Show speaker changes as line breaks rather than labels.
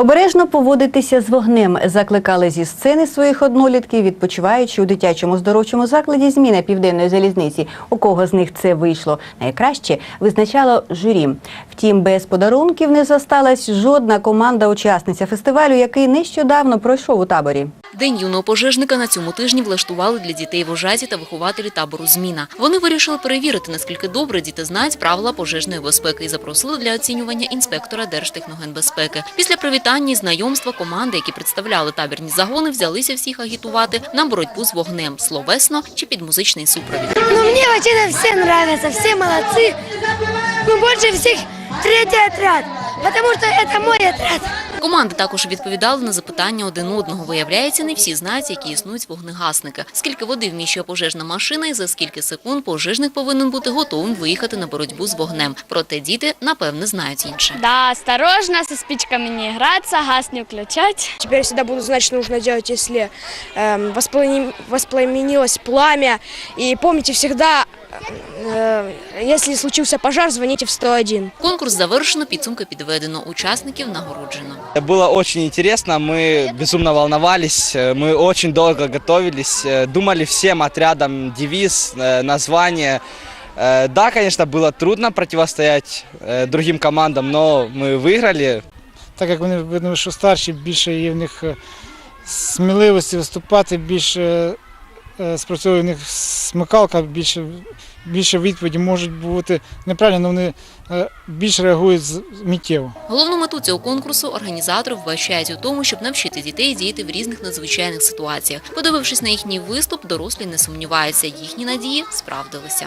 Обережно поводитися з вогнем закликали зі сцени своїх однолітків, відпочиваючи у дитячому здоровчому закладі зміна південної залізниці. У кого з них це вийшло найкраще, визначало журі. Втім, без подарунків не засталась жодна команда-учасниця фестивалю, який нещодавно пройшов у таборі.
День юного пожежника на цьому тижні влаштували для дітей вожаті та вихователі табору «Зміна». Вони вирішили перевірити, наскільки добре діти знають правила пожежної безпеки і запросили для оцінювання інспектора Держтехногенбезпеки. Після привітання і знайомства команди, які представляли табірні загони, взялися всіх агітувати на боротьбу з вогнем словесно чи під музичний супровід.
Ну, мне вообще все нравятся, все молодцы. Ну, больше всех третий отряд, потому что это мой отряд.
Команди також відповідали на запитання один одного. Виявляється, не всі знають, які існують вогнегасники. Скільки води вміщує пожежна машина і за скільки секунд пожежник повинен бути готовим виїхати на боротьбу з вогнем. Проте діти, напевне, знають інше.
Да, осторожно, со спичками не играться, газ не включать.
Теперь всегда буду что нужно делать, если эм, воспламенилось пламя. И помните всегда, э, если случился пожар, звоните в 101.
Конкурс завершено, підсумки підведено. Учасників нагороджено.
Было очень интересно, мы безумно волновались, э, мы очень долго готовились, э, думали всем отрядам девиз, э, название. Э, Да, конечно, было трудно противостоять э, другим командам, но мы выиграли.
так як вони видно, що старші, більше є в них е, сміливості виступати, більше е, спрацьовує в них смикалка, більше, більше відповіді можуть бути неправильно, але вони е, більше реагують миттєво.
Головну мету цього конкурсу організатори вбачають у тому, щоб навчити дітей діяти в різних надзвичайних ситуаціях. Подивившись на їхній виступ, дорослі не сумніваються, їхні надії справдилися.